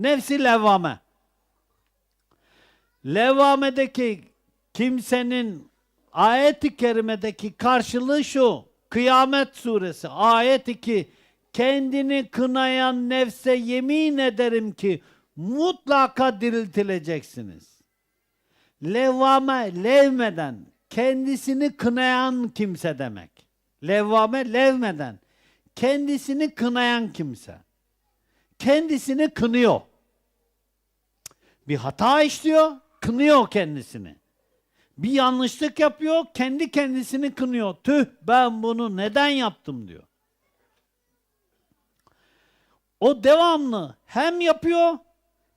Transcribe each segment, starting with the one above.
Nefsi levvame. Levvamedeki kimsenin ayet-i kerimedeki karşılığı şu. Kıyamet suresi ayet 2. Kendini kınayan nefse yemin ederim ki mutlaka diriltileceksiniz. Levvame levmeden kendisini kınayan kimse demek. Levvame levmeden kendisini kınayan kimse. Kendisini kınıyor. Bir hata işliyor, kınıyor kendisini. Bir yanlışlık yapıyor, kendi kendisini kınıyor. Tüh ben bunu neden yaptım diyor. O devamlı hem yapıyor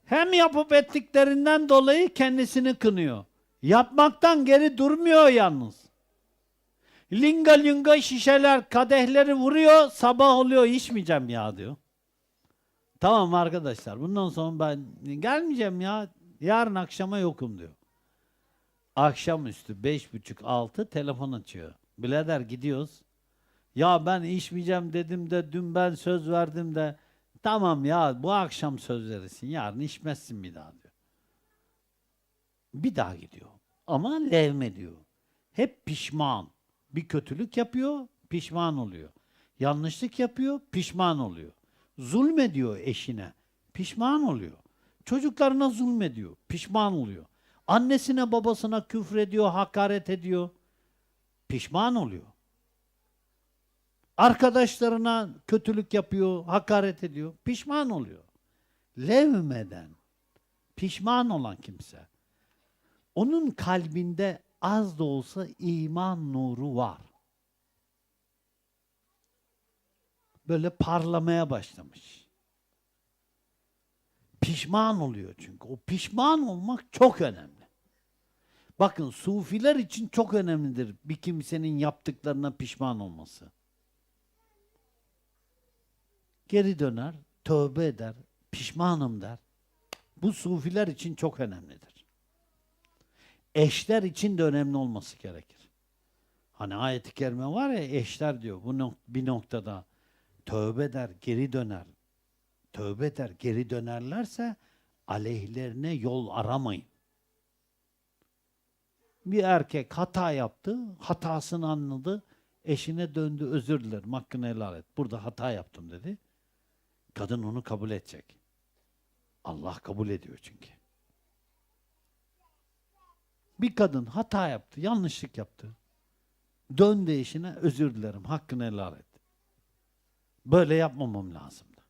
hem yapıp ettiklerinden dolayı kendisini kınıyor. Yapmaktan geri durmuyor yalnız. Linga linga şişeler, kadehleri vuruyor, sabah oluyor içmeyeceğim ya diyor. Tamam arkadaşlar bundan sonra ben gelmeyeceğim ya. Yarın akşama yokum diyor. Akşamüstü beş buçuk altı telefon açıyor. Birader gidiyoruz. Ya ben içmeyeceğim dedim de dün ben söz verdim de tamam ya bu akşam söz verirsin yarın içmezsin bir daha diyor. Bir daha gidiyor. Ama levme diyor. Hep pişman. Bir kötülük yapıyor, pişman oluyor. Yanlışlık yapıyor, pişman oluyor. Zulmediyor eşine, pişman oluyor. Çocuklarına zulmediyor, pişman oluyor. Annesine babasına küfrediyor, hakaret ediyor, pişman oluyor. Arkadaşlarına kötülük yapıyor, hakaret ediyor, pişman oluyor. Levmeden pişman olan kimse, onun kalbinde az da olsa iman nuru var. Böyle parlamaya başlamış. Pişman oluyor çünkü. O pişman olmak çok önemli. Bakın sufiler için çok önemlidir bir kimsenin yaptıklarına pişman olması. Geri döner, tövbe eder, pişmanım der. Bu sufiler için çok önemlidir. Eşler için de önemli olması gerekir. Hani ayet-i kerime var ya eşler diyor bu nok- bir noktada tövbe eder, geri döner. Tövbe eder, geri dönerlerse aleyhlerine yol aramayın. Bir erkek hata yaptı, hatasını anladı, eşine döndü, özür dilerim, hakkını helal et. Burada hata yaptım dedi. Kadın onu kabul edecek. Allah kabul ediyor çünkü. Bir kadın hata yaptı, yanlışlık yaptı. Döndü eşine, özür dilerim, hakkını helal et. Böyle yapmamam lazımdı.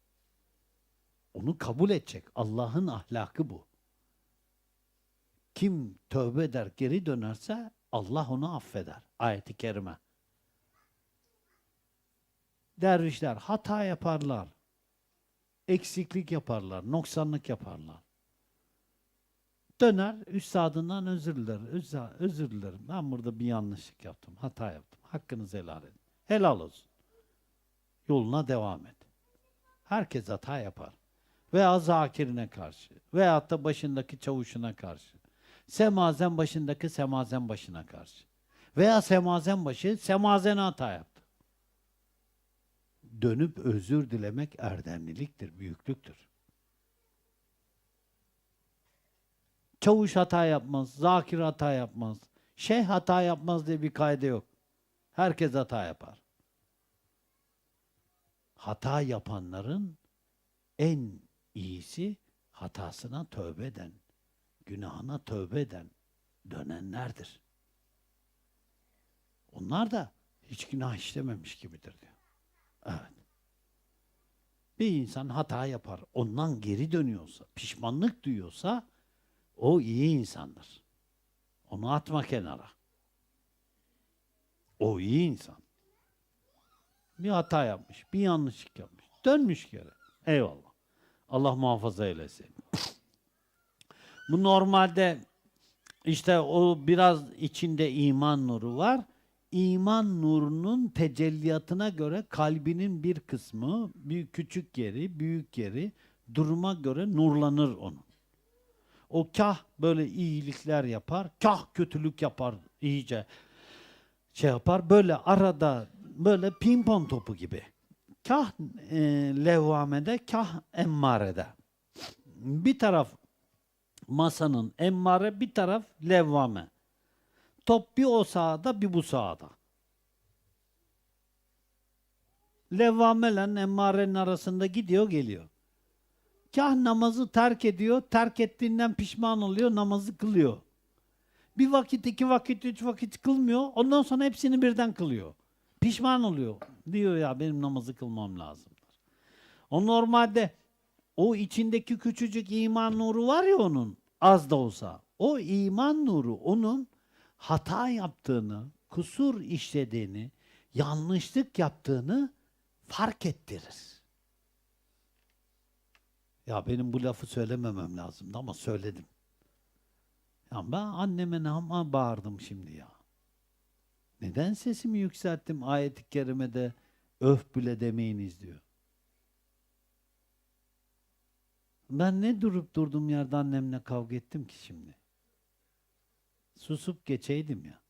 Onu kabul edecek. Allah'ın ahlakı bu. Kim tövbe eder, geri dönerse Allah onu affeder. Ayet-i kerime. Dervişler hata yaparlar. Eksiklik yaparlar, noksanlık yaparlar. Döner, üstadından özür diler. Özür dilerim. Ben burada bir yanlışlık yaptım, hata yaptım. Hakkınızı helal edin. Helal olsun. Yoluna devam et. Herkes hata yapar. Veya zakirine karşı. Veyahut da başındaki çavuşuna karşı. Semazen başındaki semazen başına karşı. Veya semazen başı semazene hata yaptı. Dönüp özür dilemek erdemliliktir, büyüklüktür. Çavuş hata yapmaz, zakir hata yapmaz, şeyh hata yapmaz diye bir kaide yok. Herkes hata yapar. Hata yapanların en iyisi hatasına tövbe eden, günahına tövbe eden, dönenlerdir. Onlar da hiç günah işlememiş gibidir diyor. Evet. Bir insan hata yapar, ondan geri dönüyorsa, pişmanlık duyuyorsa o iyi insandır. Onu atma kenara. O iyi insan. Bir hata yapmış, bir yanlışlık yapmış. Dönmüş geri. Eyvallah. Allah muhafaza eylesin. Bu normalde işte o biraz içinde iman nuru var. İman nurunun tecelliyatına göre kalbinin bir kısmı, bir küçük yeri, büyük yeri duruma göre nurlanır onun. O kah böyle iyilikler yapar, kah kötülük yapar iyice şey yapar. Böyle arada böyle pimpon topu gibi. Kah e, levvamede, kah emmarede. Bir taraf masanın emmare, bir taraf levvame. Top bir o sahada, bir bu sahada. Levvameyle emmarenin arasında gidiyor geliyor. Kah namazı terk ediyor, terk ettiğinden pişman oluyor, namazı kılıyor. Bir vakit, iki vakit, üç vakit kılmıyor. Ondan sonra hepsini birden kılıyor. Pişman oluyor. Diyor ya benim namazı kılmam lazımdır. O normalde o içindeki küçücük iman nuru var ya onun az da olsa. O iman nuru onun hata yaptığını, kusur işlediğini, yanlışlık yaptığını fark ettirir. Ya benim bu lafı söylememem lazımdı ama söyledim. Ya ben anneme ne bağırdım şimdi ya. Neden sesimi yükselttim ayet-i kerimede öf bile demeyiniz diyor. Ben ne durup durduğum yerde annemle kavga ettim ki şimdi? Susup geçeydim ya.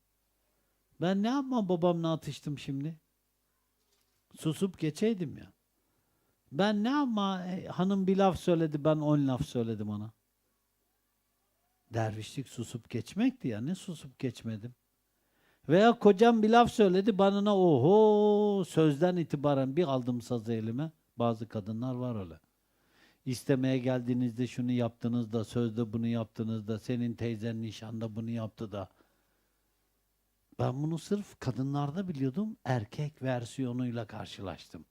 Ben ne yapma babamla atıştım şimdi? Susup geçeydim ya. Ben ne yapma e, hanım bir laf söyledi ben on laf söyledim ona. Dervişlik susup geçmekti ya. Ne susup geçmedim? Veya kocam bir laf söyledi bana oho sözden itibaren bir aldım sazı elime. Bazı kadınlar var öyle. İstemeye geldiğinizde şunu yaptınız da sözde bunu yaptınız da senin teyzen nişanda bunu yaptı da. Ben bunu sırf kadınlarda biliyordum. Erkek versiyonuyla karşılaştım.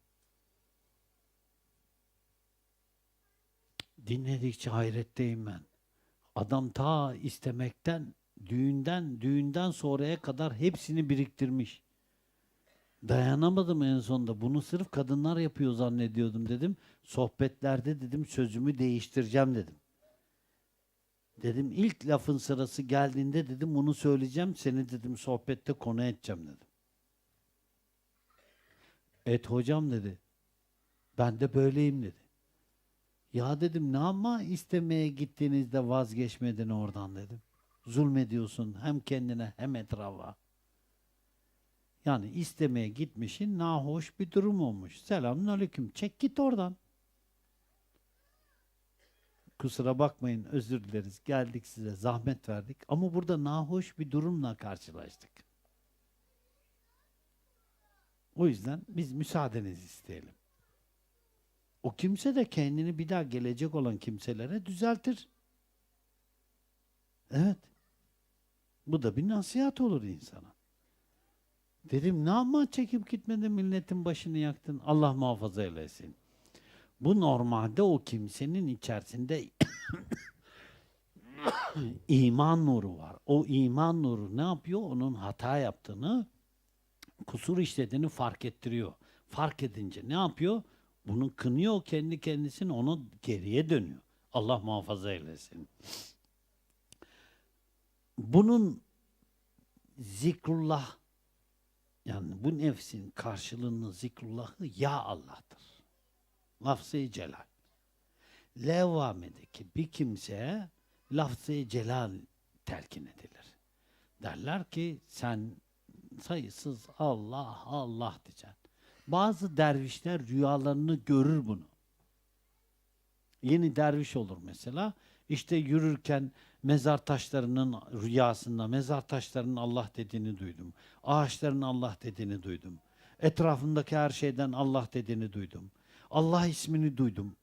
Dinledikçe hayretteyim ben. Adam ta istemekten, düğünden, düğünden sonraya kadar hepsini biriktirmiş. Dayanamadım en sonunda. Bunu sırf kadınlar yapıyor zannediyordum dedim. Sohbetlerde dedim sözümü değiştireceğim dedim. Dedim ilk lafın sırası geldiğinde dedim bunu söyleyeceğim. Seni dedim sohbette konu edeceğim dedim. Et hocam dedi. Ben de böyleyim dedi. Ya dedim ne ama istemeye gittiğinizde vazgeçmedin oradan dedim. Zulmediyorsun hem kendine hem etrafa. Yani istemeye gitmişin nahoş bir durum olmuş. Selamun aleyküm. Çek git oradan. Kusura bakmayın özür dileriz. Geldik size zahmet verdik. Ama burada nahoş bir durumla karşılaştık. O yüzden biz müsaadenizi isteyelim. O kimse de kendini bir daha gelecek olan kimselere düzeltir. Evet. Bu da bir nasihat olur insana. Dedim ne ama çekip gitmedin milletin başını yaktın. Allah muhafaza eylesin. Bu normalde o kimsenin içerisinde iman nuru var. O iman nuru ne yapıyor? Onun hata yaptığını, kusur işlediğini fark ettiriyor. Fark edince ne yapıyor? Bunu kınıyor kendi kendisini, onu geriye dönüyor. Allah muhafaza eylesin. Bunun zikrullah yani bu nefsin karşılığını zikrullahı ya Allah'tır. Lafzı celal. Levvamedeki bir kimseye lafzı celal telkin edilir. Derler ki sen sayısız Allah Allah diyeceksin. Bazı dervişler rüyalarını görür bunu. Yeni derviş olur mesela. İşte yürürken mezar taşlarının rüyasında mezar taşlarının Allah dediğini duydum. Ağaçların Allah dediğini duydum. Etrafındaki her şeyden Allah dediğini duydum. Allah ismini duydum.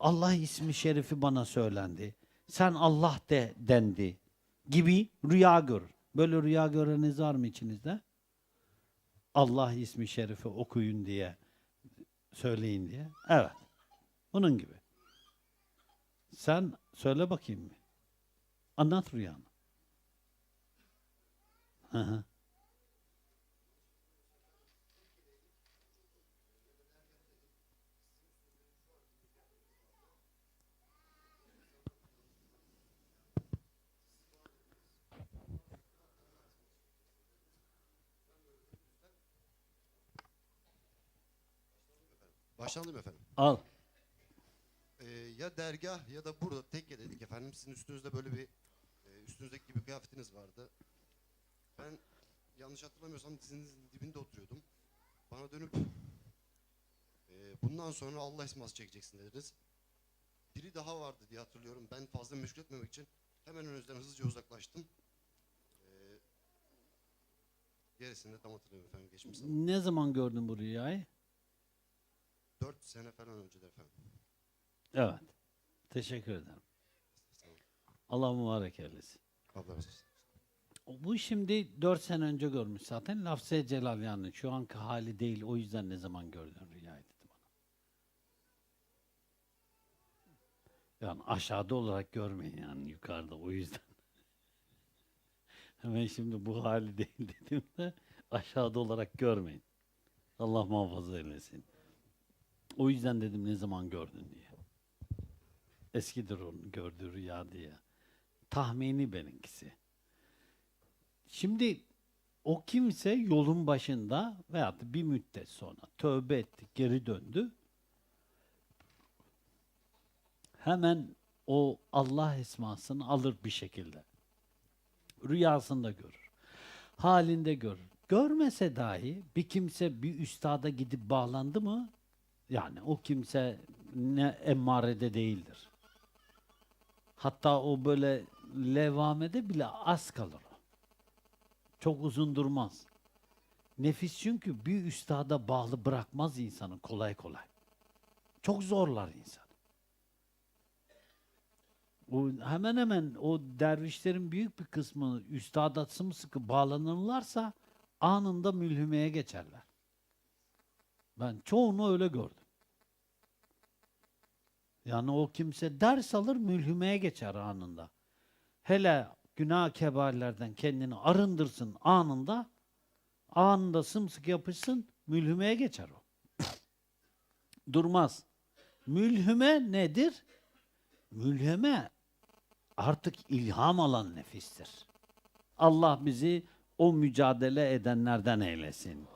Allah ismi şerifi bana söylendi. Sen Allah de dendi gibi rüya görür. Böyle rüya göreniniz var mı içinizde? Allah ismi şerifi okuyun diye söyleyin diye. Evet. Bunun gibi. Sen söyle bakayım mı? Anlat rüyanı. Hı hı. Başlandım efendim. Al. Ee, ya dergah ya da burada tekke dedik efendim. Sizin üstünüzde böyle bir e, üstünüzdeki gibi kıyafetiniz vardı. Ben yanlış hatırlamıyorsam dizinizin dibinde oturuyordum. Bana dönüp e, bundan sonra Allah ismi az çekeceksin dediniz. biri daha vardı diye hatırlıyorum. Ben fazla meşgul etmemek için hemen önünüzden hızlıca uzaklaştım. Ee, gerisini de tam hatırlamıyorum efendim geçmiş zaman. Ne zaman gördün bu rüyayı? 4 sene falan önce de efendim. Evet. Teşekkür ederim. Allah mübarek eylesin. Allah razı olsun. Bu şimdi 4 sene önce görmüş zaten. Lafz-ı Celal yani şu anki hali değil. O yüzden ne zaman gördün rüyayı dedi bana. Yani aşağıda olarak görmeyin yani yukarıda o yüzden. Hemen şimdi bu hali değil dediğimde aşağıda olarak görmeyin. Allah muhafaza eylesin. O yüzden dedim ne zaman gördün diye. Eskidir onun gördüğü rüya diye. Tahmini benimkisi. Şimdi o kimse yolun başında veyahut bir müddet sonra tövbe etti, geri döndü. Hemen o Allah esmasını alır bir şekilde. Rüyasında görür. Halinde görür. Görmese dahi bir kimse bir üstada gidip bağlandı mı yani o kimse ne emmarede değildir. Hatta o böyle levamede bile az kalır. Çok uzun durmaz. Nefis çünkü bir üstada bağlı bırakmaz insanı kolay kolay. Çok zorlar insan. O hemen hemen o dervişlerin büyük bir kısmı üstada sımsıkı bağlanırlarsa anında mülhümeye geçerler. Ben çoğunu öyle gördüm. Yani o kimse ders alır mülhümeye geçer anında. Hele günah kebairlerden kendini arındırsın anında, anında sımsıkı yapışsın, mülhümeye geçer o. Durmaz. Mülhüme nedir? Mülheme artık ilham alan nefistir. Allah bizi o mücadele edenlerden eylesin.